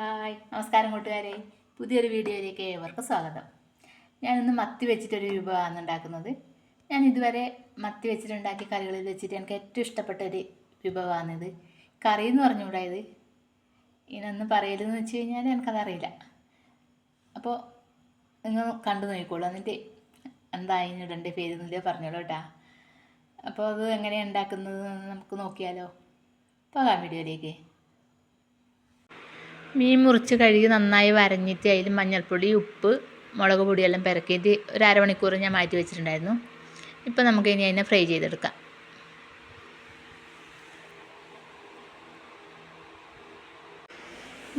Hi നമസ്കാരം കൂട്ടുകാരെ. പുതിയൊരു വീഡിയോയിലേക്ക് ഏവർക്കും സ്വാഗതം. ഞാനിന്ന് മത്തി വെച്ചിട്ടൊരു വിഭവമാണ് ഉണ്ടാക്കുന്നത്. ഞാൻ ഇതുവരെ മത്തി വെച്ചിട്ടുണ്ടാക്കിയ കറികളിൽ വെച്ചിട്ട് എനിക്ക് ഏറ്റവും ഇഷ്ടപ്പെട്ട ഒരു വിഭവമാണിത്. കറി എന്ന് പറഞ്ഞുകൂടാ ഇത്? പറയലെന്ന് വെച്ച് കഴിഞ്ഞാൽ എനിക്കതറിയില്ല. അപ്പോൾ നിങ്ങൾ കണ്ടു നോക്കിക്കോളൂ. എന്നിട്ട് എന്താ അതിനിടേണ്ട പേരെന്നില്ല പറഞ്ഞോളൂ കേട്ടാ. അപ്പോൾ അത് എങ്ങനെയാണ് ഉണ്ടാക്കുന്നത് നമുക്ക് നോക്കിയാലോ. പോകാം വീഡിയോയിലേക്ക്. മീൻ മുറിച്ച് കഴുകി നന്നായി വരഞ്ഞിട്ട് അതിൽ മഞ്ഞൾപ്പൊടി ഉപ്പ് മുളക് പൊടിയെല്ലാം പെരക്കിയിട്ട് ഒരു അരമണിക്കൂർ ഞാൻ മാറ്റി വെച്ചിട്ടുണ്ടായിരുന്നു. ഇപ്പം നമുക്ക് ഇനി അതിനെ ഫ്രൈ ചെയ്തെടുക്കാം.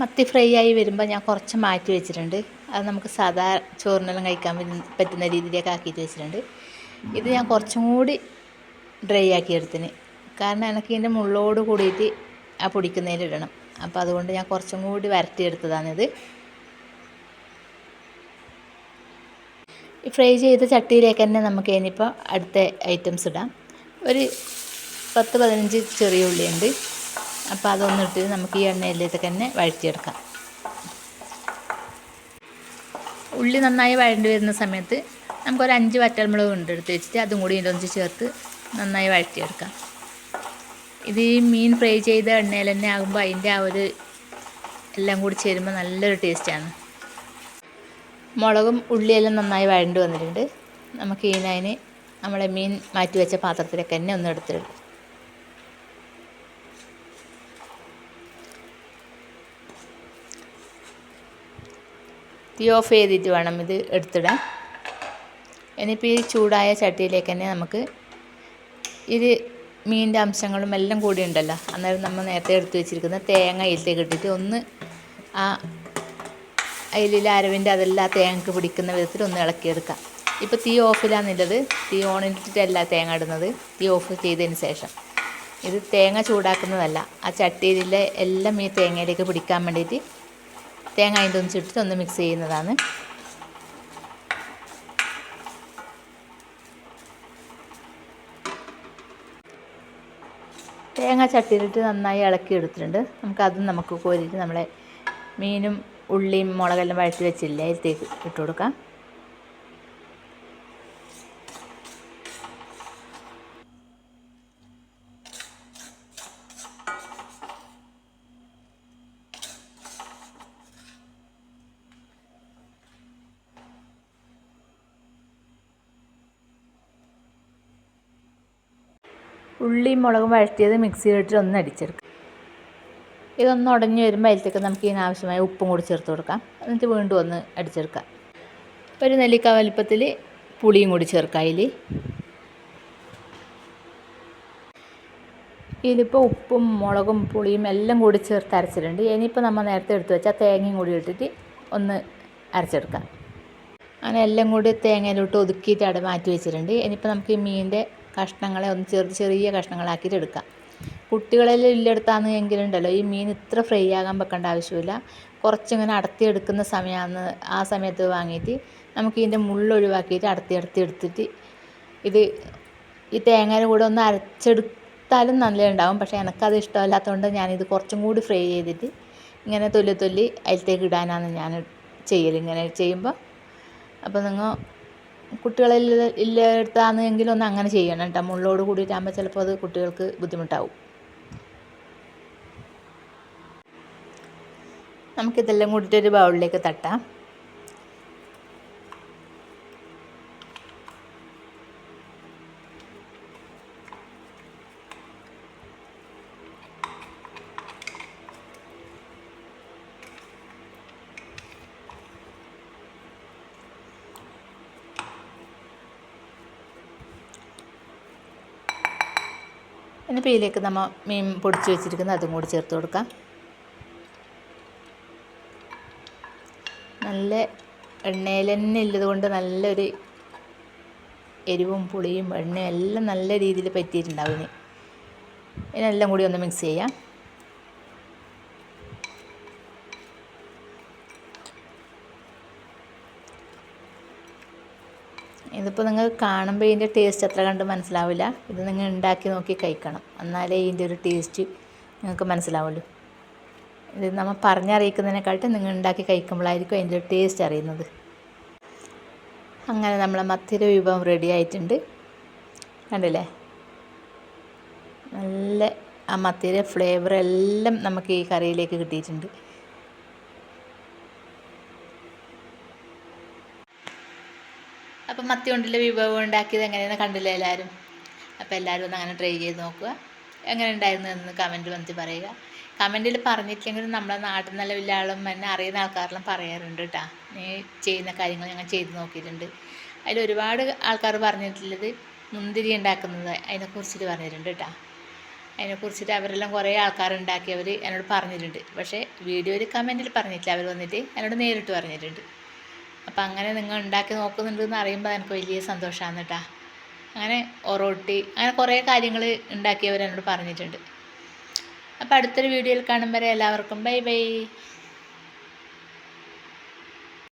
മത്തി ഫ്രൈ ആയി വരുമ്പോൾ ഞാൻ കുറച്ച് മാറ്റി വെച്ചിട്ടുണ്ട്. അത് നമുക്ക് സാധാ ചോറിനെല്ലാം കഴിക്കാൻ പറ്റുന്ന രീതിയിലേക്ക് ആക്കിയിട്ട് വെച്ചിട്ടുണ്ട്. ഇത് ഞാൻ കുറച്ചും കൂടി ഡ്രൈ ആക്കി എടുത്തിന്. കാരണം എനിക്ക് ഇതിന്റെ മുള്ളോട് കൂടിയിട്ട് ആ പൊടിക്കുന്നതിലിടണം അപ്പോൾ അതുകൊണ്ട് ഞാൻ കുറച്ചും കൂടി വരട്ടിയെടുത്തതാണിത്. ഫ്രൈ ചെയ്ത ചട്ടിയിലേക്ക് തന്നെ നമുക്ക് ഇനിയിപ്പോൾ അടുത്ത ഐറ്റംസ് ഇടാം. ഒരു പത്ത് പതിനഞ്ച് ചെറിയ ഉള്ളിയുണ്ട്. അപ്പോൾ അതൊന്നിട്ട് നമുക്ക് ഈ എണ്ണയിലേക്ക് തന്നെ വഴറ്റിയെടുക്കാം. ഉള്ളി നന്നായി വഴണ്ടി വരുന്ന സമയത്ത് നമുക്കൊരു അഞ്ച് വറ്റൽമുളക് ഉണ്ട് എടുത്ത് വെച്ചിട്ട് അതും കൂടി ഇതൊന്ന് ചേർത്ത് നന്നായി വഴറ്റിയെടുക്കാം. ഇത് ഈ മീൻ ഫ്രൈ ചെയ്ത എണ്ണയിൽ തന്നെ ആകുമ്പോൾ അതിന്റെ ആ ഒരു എല്ലാം കൂടി ചേരുമ്പോൾ നല്ലൊരു ടേസ്റ്റാണ്. മുളകും ഉള്ളിയെല്ലാം നന്നായി വഴണ്ട് വന്നിട്ടുണ്ട്. നമുക്ക് ഇതിനതിന് നമ്മളെ മീൻ മാറ്റി വെച്ച പാത്രത്തിലേക്ക് തന്നെ ഒന്ന് എടുത്തിടും. തീ ഓഫ് ചെയ്തിട്ട് വേണം ഇത് എടുത്തിടാൻ. ഇനിയിപ്പോൾ ഈ ചൂടായ ചട്ടിയിലേക്ക് തന്നെ നമുക്ക് ഇത് മീനിന്റെ അംശങ്ങളും എല്ലാം കൂടി ഉണ്ടല്ലോ അന്നേരം നമ്മൾ നേരത്തെ എടുത്ത് വെച്ചിരിക്കുന്ന തേങ്ങ അതിലേക്ക് ഇട്ടിട്ട് ഒന്ന് ആ അതിലെ അരവിന്റെ അതെല്ലാം തേങ്ങക്ക് പിടിക്കുന്ന വിധത്തിൽ ഒന്ന് ഇളക്കിയെടുക്കാം ഇപ്പോൾ തീ ഓഫിലാണെന്നുള്ളത് തീ ഓണിട്ടിട്ടല്ല തേങ്ങ ഇടുന്നത്. തീ ഓഫ് ചെയ്തതിന് ശേഷം. ഇത് തേങ്ങ ചൂടാക്കുന്നതല്ല. ആ ചട്ടിയിലെ എല്ലാം ഈ തേങ്ങയിലേക്ക് പിടിക്കാൻ വേണ്ടിയിട്ട് തേങ്ങ അതിന്റെ ഒന്നിച്ചിട്ടിട്ട് ഒന്ന് മിക്സ് ചെയ്യുന്നതാണ്. തേങ്ങ ചട്ടിയിലിട്ട് നന്നായി ഇളക്കി എടുത്തിട്ടുണ്ട്. നമുക്ക് അതും നമുക്ക് കോരിയിട്ട് നമ്മളെ മീനും ഉള്ളിയും മുളകെല്ലാം വഴറ്റി വെച്ചില്ലേ അതിലേക്ക് ഇട്ട് കൊടുക്കാം. ഉള്ളിയും മുളകും വഴറ്റിയത് മിക്സിയിലിട്ട് ഒന്ന് അടിച്ചെടുക്കാം. ഇതൊന്ന് ഉടഞ്ഞു വരുമ്പോൾ അതിലേക്ക് നമുക്ക് ഇതിനാവശ്യമായ ഉപ്പും കൂടി ചേർത്ത് കൊടുക്കാം. എന്നിട്ട് വീണ്ടും ഒന്ന് അടിച്ചെടുക്കാം. ഒരു നെല്ലിക്ക വലിപ്പത്തിൽ പുളിയും കൂടി ചേർക്കാം അതിൽ ഇതിലിപ്പോൾ ഉപ്പും മുളകും പുളിയും എല്ലാം കൂടി ചേർത്ത് അരച്ചിട്ടുണ്ട്. ഇനിയിപ്പോൾ നമ്മൾ നേരത്തെ എടുത്തു വെച്ചാൽ തേങ്ങയും കൂടി ഇട്ടിട്ട് ഒന്ന് അരച്ചെടുക്കാം. അങ്ങനെ എല്ലാം കൂടി തേങ്ങയിലോട്ട് ഒതുക്കിയിട്ട് അവിടെ മാറ്റി വെച്ചിട്ടുണ്ട്. ഇനിയിപ്പോൾ നമുക്ക് ഈ മീനിന്റെ കഷ്ണങ്ങളെ ഒന്ന് ചെറു ചെറിയ കഷ്ണങ്ങളാക്കിയിട്ട് എടുക്കാം. കുട്ടികളെല്ലാം ഇല്ലെടുത്താന്ന് എങ്കിലുണ്ടല്ലോ ഈ മീൻ ഇത്ര ഫ്രൈ ആകാൻ വെക്കേണ്ട ആവശ്യമില്ല. കുറച്ചിങ്ങനെ അടത്തി എടുക്കുന്ന സമയമാണ് ആ സമയത്ത് വാങ്ങിയിട്ട് നമുക്ക് ഇതിന്റെ മുള്ളൊഴിവാക്കിയിട്ട് അടർത്തി അടർത്തി എടുത്തിട്ട് ഇത് ഈ തേങ്ങയുടെ കൂടെ ഒന്ന് അരച്ചെടുത്താലും നല്ലതുണ്ടാവും. പക്ഷേ എനിക്കത് ഇഷ്ടമല്ലാത്തതുകൊണ്ട് ഞാനിത് കുറച്ചും കൂടി ഫ്രൈ ചെയ്തിട്ട് ഇങ്ങനെ തൊല്ലി തൊല്ലി അതിലത്തേക്ക് ഇടാനാണ് ഞാൻ ചെയ്യൽ ഇങ്ങനെ ചെയ്യുമ്പോൾ അപ്പോൾ നിങ്ങൾ കുട്ടികളെല്ലാം ഇല്ലാത്താന്ന് എടുത്താണെങ്കിലും ഒന്ന് അങ്ങനെ ചെയ്യണം കേട്ടോ. മുള്ളോട് കൂടിയിട്ടാകുമ്പോൾ ചിലപ്പോൾ അത് കുട്ടികൾക്ക് ബുദ്ധിമുട്ടാവും. നമുക്കിതെല്ലാം കൂടിയിട്ടൊരു ബൗളിലേക്ക് തട്ടാം. ഇനിയിപ്പോൾ ഇതിലേക്ക് നമ്മൾ മീൻ പൊടിച്ച് വെച്ചിരിക്കുന്ന അതും കൂടി ചേർത്ത് കൊടുക്കാം. നല്ല എണ്ണയിൽ തന്നെ ഉള്ളത് കൊണ്ട് നല്ലൊരു എരിവും പുളിയും എണ്ണയും എല്ലാം നല്ല രീതിയിൽ പറ്റിയിട്ടുണ്ടാവും ഇനി. ഇതിനെല്ലാം കൂടി ഒന്ന് മിക്സ് ചെയ്യാം. ഇതിപ്പോൾ നിങ്ങൾ കാണുമ്പോൾ ഇതിന്റെ ടേസ്റ്റ് അത്ര കണ്ട് മനസ്സിലാവില്ല. ഇത് നിങ്ങൾ ഉണ്ടാക്കി നോക്കി കഴിക്കണം. എന്നാലേ ഇതിന്റെ ഒരു ടേസ്റ്റ് നിങ്ങൾക്ക് മനസ്സിലാവുള്ളൂ. ഇത് നമ്മൾ പറഞ്ഞറിയിക്കുന്നതിനെക്കാട്ടും നിങ്ങൾ ഉണ്ടാക്കി കഴിക്കുമ്പോഴായിരിക്കും അതിന്റെ ഒരു ടേസ്റ്റ് അറിയുന്നത്. അങ്ങനെ നമ്മളെ മത്തിര വിഭവം റെഡി ആയിട്ടുണ്ട്. കണ്ടില്ലേ? നല്ല ആ മത്തിയുടെ ഫ്ലേവർ എല്ലാം നമുക്ക് ഈ കറിയിലേക്ക് കിട്ടിയിട്ടുണ്ട്. അപ്പം മത്തി കൊണ്ടുള്ള വിഭവം ഉണ്ടാക്കിയത് എങ്ങനെയെന്ന് കണ്ടില്ല എല്ലാവരും അപ്പോൾ എല്ലാവരും ഒന്ന് അങ്ങനെ ട്രൈ ചെയ്ത് നോക്കുക. എങ്ങനെ ഉണ്ടായിരുന്നു എന്ന് കമന്റ് വന്നിട്ട് പറയുക. കമന്റിൽ പറഞ്ഞിട്ടില്ലെങ്കിലും നമ്മുടെ നാട്ടിൽ നല്ല വലിയ ആളും എന്നെ അറിയുന്ന ആൾക്കാരെല്ലാം പറയാറുണ്ട് കേട്ടോ നീ ചെയ്യുന്ന കാര്യങ്ങൾ ഞങ്ങൾ ചെയ്ത് നോക്കിയിട്ടുണ്ട്. അതിൽ ഒരുപാട് ആൾക്കാർ പറഞ്ഞിട്ടുള്ളത് മുന്തിരി ഉണ്ടാക്കുന്നത് അതിനെക്കുറിച്ചിട്ട് പറഞ്ഞിട്ടുണ്ട് കേട്ടോ അതിനെക്കുറിച്ചിട്ട് അവരെല്ലാം കുറേ ആൾക്കാർ ഉണ്ടാക്കിയവർ എന്നോട് പറഞ്ഞിട്ടുണ്ട്. പക്ഷേ വീഡിയോയിൽ കമന്റിൽ പറഞ്ഞിട്ടില്ല. അവർ വന്നിട്ട് എന്നോട് നേരിട്ട് പറഞ്ഞിട്ടുണ്ട്. അപ്പം അങ്ങനെ നിങ്ങൾ ഉണ്ടാക്കി നോക്കുന്നുണ്ടെന്ന് അറിയുമ്പോൾ എനിക്ക് വലിയ സന്തോഷമാണ് കേട്ടോ അങ്ങനെ ഒറോട്ടി അങ്ങനെ കുറേ കാര്യങ്ങൾ ഉണ്ടാക്കിയവർ എന്നോട് പറഞ്ഞിട്ടുണ്ട്. അപ്പോൾ അടുത്തൊരു വീഡിയോയിൽ കാണും വരെ എല്ലാവർക്കും. Bye bye.